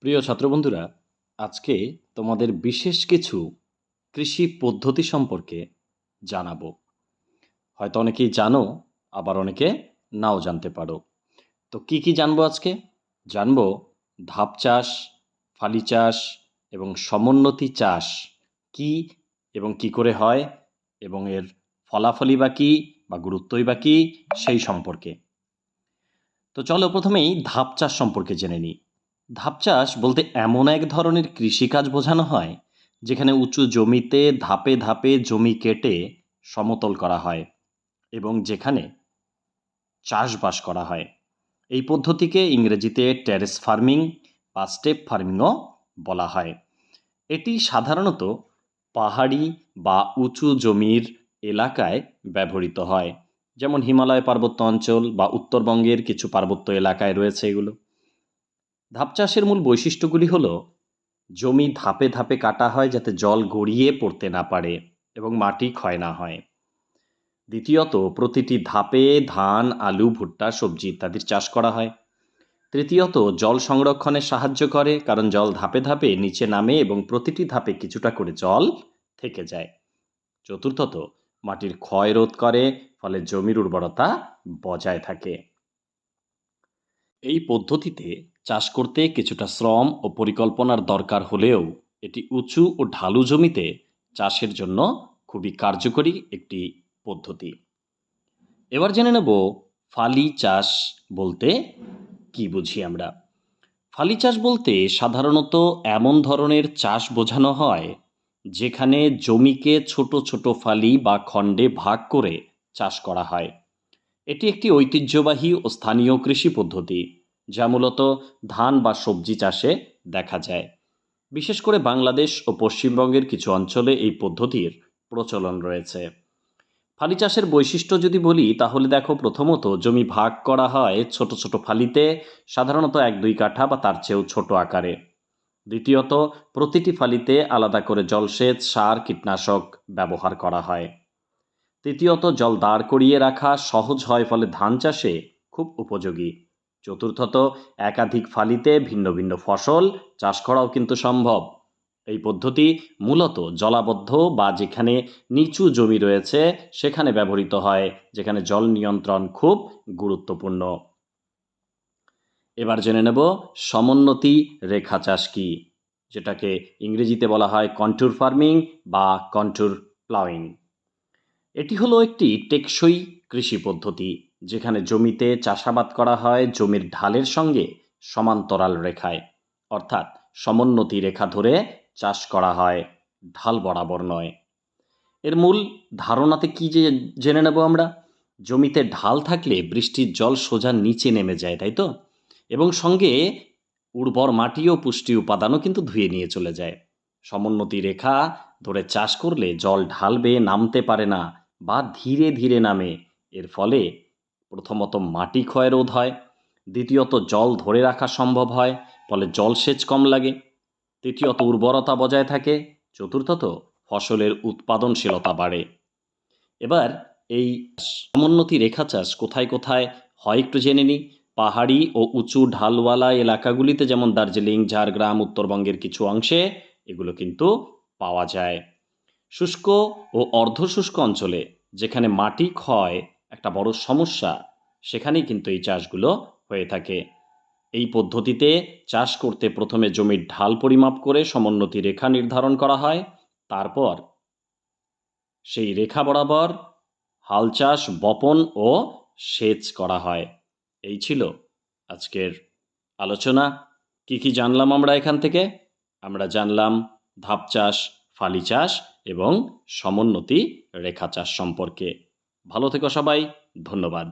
প্রিয় ছাত্রবন্ধুরা, আজকে তোমাদের বিশেষ কিছু কৃষি পদ্ধতি সম্পর্কে জানাব। হয়তো অনেকেই জানো, আবার অনেকে নাও জানতে পারো। তো কি কি জানব আজকে? জানব ধাপ চাষ, ফালি চাষ এবং সমোন্নতি চাষ কি এবং কি করে হয় এবং এর ফলাফলই বা কী বা গুরুত্বই বা কী সেই সম্পর্কে। তো চলো প্রথমেই ধাপ চাষ সম্পর্কে জেনে নিই। ধাপ চাষ বলতে এমন এক ধরনের কৃষিকাজ বোঝানো হয়, যেখানে উঁচু জমিতে ধাপে ধাপে জমি কেটে সমতল করা হয় এবং যেখানে চাষবাস করা হয়। এই পদ্ধতিকে ইংরেজিতে টেরেস ফার্মিং বা স্টেপ ফার্মিংও বলা হয়। এটি সাধারণত পাহাড়ি বা উঁচু জমির এলাকায় ব্যবহৃত হয়, যেমন হিমালয় পার্বত্য অঞ্চল বা উত্তরবঙ্গের কিছু পার্বত্য এলাকায় রয়েছে এগুলো। ধাপ চাষের মূল বৈশিষ্ট্যগুলি হল জমি ধাপে ধাপে কাটা হয় যাতে জল গড়িয়ে পড়তে না পারে এবং মাটি ক্ষয় না হয়। দ্বিতীয়ত, প্রতিটি ধাপে ধান, আলু, ভুট্টা, সবজি ইত্যাদির চাষ করা হয়। তৃতীয়ত, জল সংরক্ষণে সাহায্য করে কারণ জল ধাপে ধাপে নিচে নামে এবং প্রতিটি ধাপে কিছুটা করে জল থেকে যায়। চতুর্থত, মাটির ক্ষয় রোধ করে, ফলে জমির উর্বরতা বজায় থাকে। এই পদ্ধতিতে চাষ করতে কিছুটা শ্রম ও পরিকল্পনার দরকার হলেও এটি উঁচু ও ঢালু জমিতে চাষের জন্য খুবই কার্যকরী একটি পদ্ধতি। এবার জেনে নেব ফালি চাষ বলতে কি বুঝি আমরা? ফালি চাষ বলতে সাধারণত এমন ধরনের চাষ বোঝানো হয় যেখানে জমিকে ছোট ছোট ফালি বা খণ্ডে ভাগ করে চাষ করা হয়। এটি একটি ঐতিহ্যবাহী ও স্থানীয় কৃষি পদ্ধতি। যা মূলত ধান বা সবজি চাষে দেখা যায়। বিশেষ করে বাংলাদেশ ও পশ্চিমবঙ্গের কিছু অঞ্চলে এই পদ্ধতির প্রচলন রয়েছে। ফালি চাষের বৈশিষ্ট্য যদি বলি, তাহলে দেখো প্রথমত জমি ভাগ করা হয় ছোট ছোট ফালিতে, সাধারণত এক দুই কাঠা বা তার চেয়েও ছোট আকারে। দ্বিতীয়ত, প্রতিটি ফালিতে আলাদা করে জলসেচ, সার, কীটনাশক ব্যবহার করা হয়। তৃতীয়ত, জল দাঁড় করিয়ে রাখা সহজ হয় ফলে ধান চাষে খুব উপযোগী। চতুর্থত, একাধিক ফালিতে ভিন্ন ভিন্ন ফসল, চাষ করাও কিন্তু সম্ভব। এই পদ্ধতি মূলত জলাবদ্ধ বা যেখানে নিচু জমি রয়েছে, সেখানে ব্যবহৃত হয়, যেখানে জল নিয়ন্ত্রণ খুব গুরুত্বপূর্ণ। এবার জেনে নেব সমোন্নতি রেখা চাষ কি, যেটাকে ইংরেজিতে বলা হয় কন্ট্যুর ফার্মিং বা কন্ট্যুর প্লাউইং এটি হলো একটি টেকসই কৃষি পদ্ধতি। যেখানে জমিতে চাষাবাদ করা হয়, জমির ঢালের সঙ্গে সমান্তরাল রেখায়। অর্থাৎ সমোন্নতি রেখা ধরে চাষ করা হয়, ঢাল বরাবর নয়। এর মূল ধারণাতে কি যে জেনে নেব আমরা? জমিতে ঢাল থাকলে বৃষ্টির জল সোজা নিচে নেমে যায়, তাই তো? এবং সঙ্গে উর্বর মাটি ও পুষ্টি উপাদানও কিন্তু ধুয়ে নিয়ে চলে যায়। সমোন্নতি রেখা ধরে চাষ করলে জল ঢাল বেয়ে নামতে পারে না বা ধীরে ধীরে নামে। এর ফলে প্রথমত মাটি ক্ষয় রোধ হয়, দ্বিতীয়ত জল ধরে রাখা সম্ভব হয়, ফলে জলসেচ কম লাগে। তৃতীয়ত উর্বরতা বজায় থাকে, চতুর্থত ফসলের উৎপাদনশীলতা বাড়ে। এবার এই সমোন্নতি রেখা চাষ কোথায় কোথায় হয় একটু জেনে নিই। পাহাড়ি ও উঁচু ঢালওয়ালা এলাকাগুলিতে যেমন দার্জিলিং, ঝাড়গ্রাম, উত্তরবঙ্গের কিছু অংশে এগুলো কিন্তু পাওয়া যায়। শুষ্ক ও অর্ধশুষ্ক অঞ্চলে যেখানে মাটি ক্ষয় একটা বড় সমস্যা। সেখানেই কিন্তু এই চাষগুলো হয়ে থাকে। এই পদ্ধতিতে চাষ করতে প্রথমে জমির ঢাল পরিমাপ করে সমোন্নতি রেখা নির্ধারণ করা হয়। তারপর সেই রেখা বরাবর হাল চাষ, বপন ও সেচ করা হয়। এই ছিল আজকের আলোচনা। কি কি জানলাম আমরা এখান থেকে? আমরা জানলাম ধাপ চাষ, ফালি চাষ এবং সমোন্নতি রেখা চাষ সম্পর্কে। ভালো থেকো সবাই ধন্যবাদ।